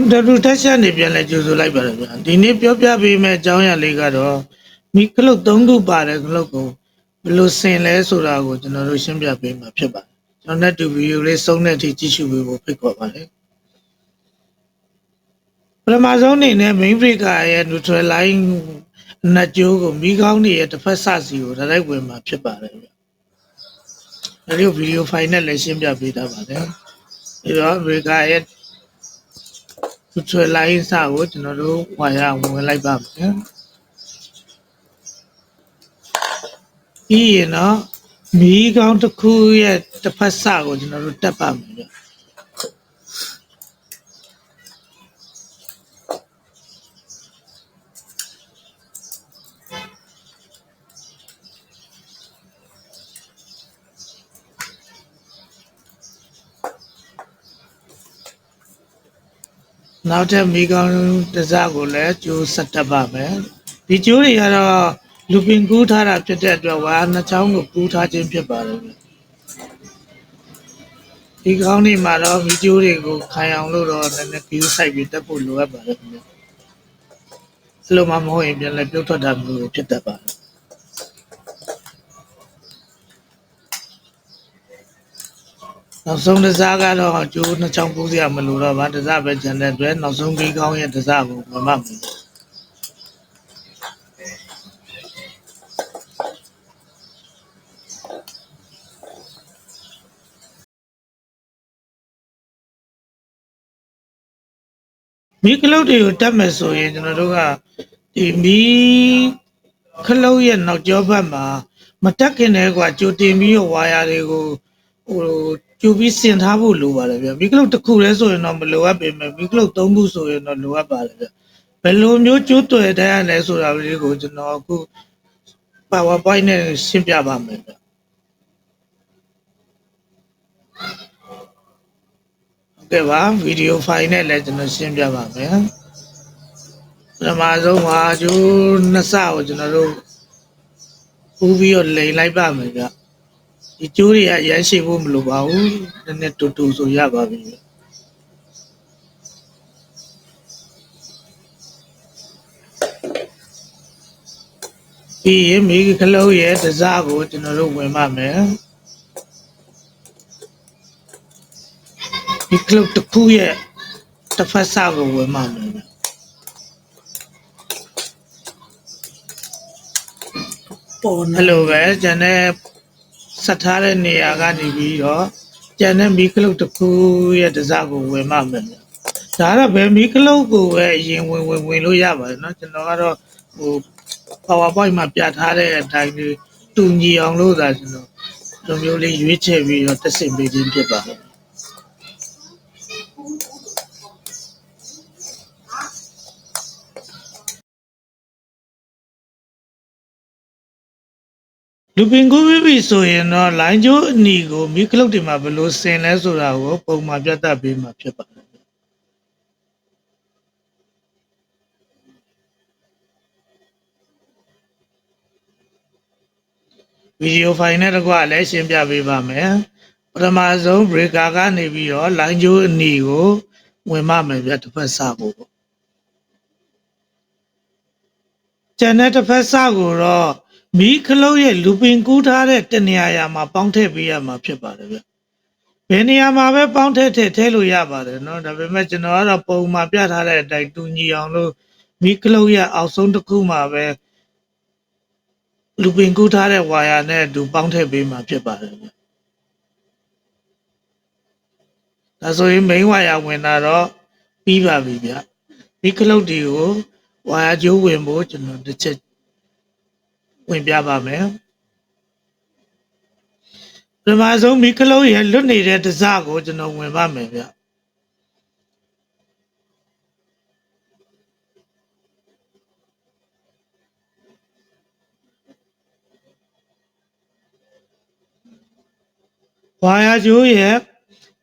MW တက်ချက်နေပြန်လဲကြိုဆိုလိုက်ပါတယ်ဗျာဒီနေ့ပြောပြပေးမယ့်အကြောင်းအရာလေးကတော့မိခလုတ်၃ခုပါတယ်ခလုတ်ကိုဘယ်လိုဆင်လဲဆိုတာကိုကျွန်တော်တို့ရှင်းပြပေးမှာဖြစ်ပါတယ်ကျွန်တော်နဲ့တူဗီဒီယိုလေးစုံတဲ့အထိကြည့်ရှုပေးဖို့ဖိတ်ခေါ်ပါတယ်ပထမဆုံးအနေနဲ့ main breaker ရဲ့ neutral line နတ်ကြိုးကိုမိကောင်းနေရဲ့တစ်ဖက်စစီကိုဒါလိုက်ဝင်မှာဖြစ်ပါတယ်ဗျာဒါလေးကိုဗီဒီယိုဖိုင်နဲ့လည်းရှင်းပြပေးထားပါတယ်ပြီးတော့ breaker ရဲ့ သူချွေလိုင်းစာကိုကျွန်တော်တို့ဝါရဝင်လိုက်ပါမယ်ပြီးရင်တော့မီးကောင်းတစ်ခုရဲ့တစ်ဖက်စကိုကျွန်တော်တို့တက်ပါမယ် နောက်ထပ်မီးကောင်းတစ်စကိုလည်းကျိုးဆက်တက်ပါမယ်ဒီကျိုးတွေကတော့လူပင်ကူးထားတာဖြစ်တဲ့အတွက်ဝါနှစ်ချောင်းကိုကူးထားခြင်းဖြစ်ပါတယ်ဗျဒီကောင်းနေမှာတော့ဗီဒီယိုတွေကိုခိုင်အောင်လို့တော့နည်းနည်း view site ပြီးတက်ဖို့လိုအပ်ပါတယ်ခင်ဗျအဲ့လိုမှမဟုတ်ရင်ပြန်လဲပြုတ်ထွက်တာမျိုးတွေဖြစ်တတ်ပါတယ် နောက်ဆုံးတစ်စားကတော့ကျိုးနှစ်ချောင်းပူးစရာမလိုတော့ပါတစ်စားပဲကျန်တဲ့အတွက်နောက်ဆုံးပြီးကောင်းရဲ့တစ်စားကိုမမတ်ဘူးမီးကလုတ်တွေကိုတက်မယ်ဆိုရင်ကျွန်တော်တို့ကဒီမီးခလုတ်ရဲ့နောက်ကျောဘက်မှာမတက်ခင်တည်းကကြိုတင်ပြီးတော့ဝါယာတွေကိုဟို ကြိုပြီးဆင်ထားဖို့လိုပါတယ်ဗျမီးကလုတ်တစ်ခုတည်းဆိုရင်တော့မလိုအပ်ပေမဲ့မီးကလုတ်သုံးခုဆိုရင်တော့လိုအပ်ပါတယ်ဗျဘယ်လိုမျိုးကျိုးတွေ့တဲ့ရလဲဆိုတာလေးကိုကျွန်တော်အခု PowerPoint နဲ့ရှင်းပြပါမယ်ဗျဟုတ်ကဲ့ပါဗီဒီယိုဖိုင်နဲ့လည်းကျွန်တော်ရှင်းပြပါမယ်ပထမဆုံးဟာကျိုးနှစ်ဆကိုကျွန်တော်တို့ပူးပြီးတော့လိန်လိုက်ပါမယ်ဗျ ဒီကျိုးတွေကရမ်းရှိဖို့မလိုပါဘူးနည်းနည်းတူတူဆိုရပါပြီဗျပြီးရင်မိခလုံးရဲ့တစားကိုကျွန်တော်တို့ဝင်ပါမယ်ဒီကလုတ်တစ်ခုရဲ့တစ်ဖက်စကိုဝင်ပါမယ်ဗျပေါ်နေလို့ပဲကျန်တဲ့ ဆက်ထားတဲ့နေရာကနေပြီးတော့ကျန်တဲ့မီကလုတ်တစ်ခုရဲ့တစားကိုဝင်ပါမယ်ဗျဒါကတော့ဘယ်မီကလုတ်ကိုပဲအရင်ဝင်ဝင်ဝင်လို့ရပါတယ်เนาะကျွန်တော်ကတော့ဟို PowerPoint မှာပြထားတဲ့အတိုင်းလေးတူညီအောင်လို့သာကျွန်တော်ဒီမျိုးလေးရွေးချယ်ပြီးတော့တက်ဆင်ပေးခြင်းဖြစ်ပါတယ် လူပင်ကူးပြီးပြီဆိုရင်တော့လိုင်းကျိုးအနီကိုမိကလုတ်တွေမှာဘယ်လိုဆင်လဲဆိုတာကိုပုံမှန်ပြသပေးမှာဖြစ်ပါတယ်ဗီဒီယိုဖိုင်နဲ့တကွလည်းရှင်းပြပေးပါမယ်ပထမဆုံး breaker ကနေပြီးတော့ line ကျိုးအနီကိုဝင်မမယ်ဗျတစ်ဖက်စဖို့ပေါ့ကျန်တဲ့တစ်ဖက်စကိုတော့ မီးခလုတ်ရဲ့လူပင်ကူးထားတဲ့တနေရာရာမှာပေါင်းထည့်ပေးရမှာဖြစ်ပါတယ်ဗျ။ဘယ်နေရာမှာပဲပေါင်းထည့်ထည့်ထည့်လို့ရပါတယ်နော်။ဒါပေမဲ့ကျွန်တော်ကတော့ပုံမှာပြထားတဲ့အတိုင်းတူညီအောင်လို့မီးခလုတ်ရဲ့အောက်ဆုံးတစ်ခုမှာပဲလူပင်ကူးထားတဲ့ဝါယာနဲ့အတူပေါင်းထည့်ပေးမှာဖြစ်ပါတယ်ဗျ။ဒါဆိုရင် main ဝါယာဝင်လာတော့ပြီးပါပြီဗျ။မီးခလုတ်တွေကိုဝါယာကျိုးဝင်ဖို့ကျွန်တော်တစ်ချက် ဝင်ပြပါမယ်ပထမဆုံးမိခလုံးရဲ့လွတ်နေတဲ့တစကိုကျွန်တော်ဝင်ပါမယ်ဗျဝါယာကျိုးရဲ့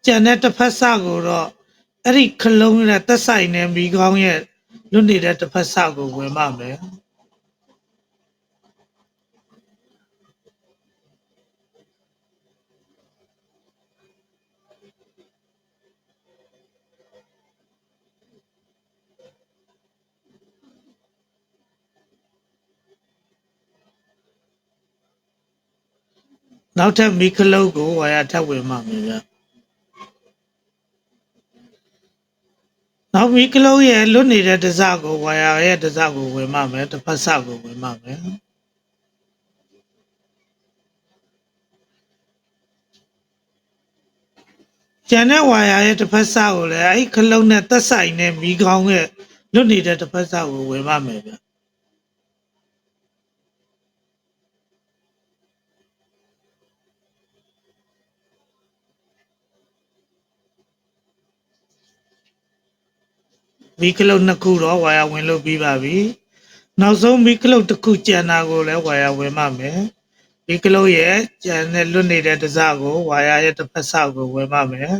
ကြံတဲ့တစ်ဖက်စကိုတော့အဲ့ဒီခလုံးနဲ့တက်ဆိုင်နေမိကောင်းရဲ့လွတ်နေတဲ့တစ်ဖက်စကိုဝင်ပါမယ် နောက်ထပ်မီကလုတ်ကိုဝါယာထပ်ဝင်မှမယ်ဗျနောက်မီကလုတ်ရဲ့လွတ်နေတဲ့တစကိုဝါယာရဲ့တစကိုဝင်မှမယ်တစ်ဖက်စကိုဝင်မှမယ်ကျန်တဲ့ဝါယာရဲ့တစ်ဖက်စကိုလည်းအဲ့ခလုံးနဲ့သက်ဆိုင်တဲ့မီကောင်းရဲ့လွတ်နေတဲ့တစ်ဖက်စကိုဝင်မှမယ်ဗျ မီကလုတ်နှစ်ခုတော့ဝါယာဝင်လို့ပြီးပါပြီနောက်ဆုံးမီကလုတ်တစ်ခုကျန်တာကိုလည်းဝါယာဝင်မှမယ်မီကလုတ်ရဲ့ကျန်တဲ့လွတ်နေတဲ့တစကိုဝါယာရဲ့တစ်ဖက်စကိုဝင်မှမယ်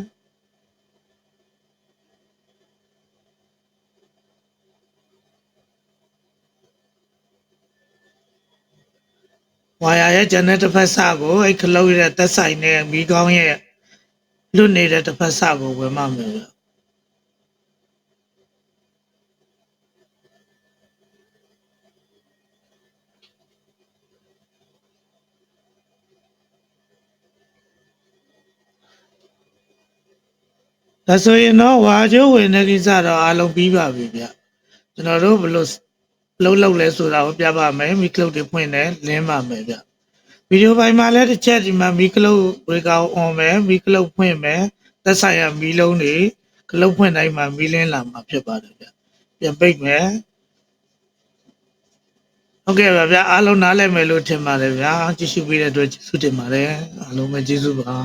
ဝါယာရဲ့ကျန်တဲ့တစ်ဖက်စကိုအဲ့ခလုတ်ရဲ့သက်ဆိုင်တဲ့မီကောင်းရဲ့လွတ်နေတဲ့တစ်ဖက်စကိုဝင်မှမယ် ဒါဆိုရင်တော့ဝါကျိုးဝင်တဲ့ကိစ္စတော့အားလုံးပြီးပါပြီဗျကျွန်တော်တို့ဘယ်လိုလုံးလုံးလဲဆိုတာကိုပြပါမယ်မီကလုတ်တွေဖွင့်တယ်လင်းပါမယ်ဗျဗီဒီယိုပိုင်းမှာလည်းတစ်ချက်ဒီမှာမီကလုတ်ဝေကောင်းအောင်မယ်မီကလုတ်ဖွင့်မယ်သက်ဆိုင်ရာမီလုံးတွေကလုတ်ဖွင့်တိုင်းမှာမီလင်းလာမှာဖြစ်ပါတယ်ဗျပြန်ပိတ်မယ်ဟုတ်ကဲ့ပါဗျာအားလုံးနားလည်မယ်လို့ထင်ပါတယ်ဗျာကြည့်ရှုပေးတဲ့အတွက်ကျေးဇူးတင်ပါတယ်အားလုံးပဲကျေးဇူးပါ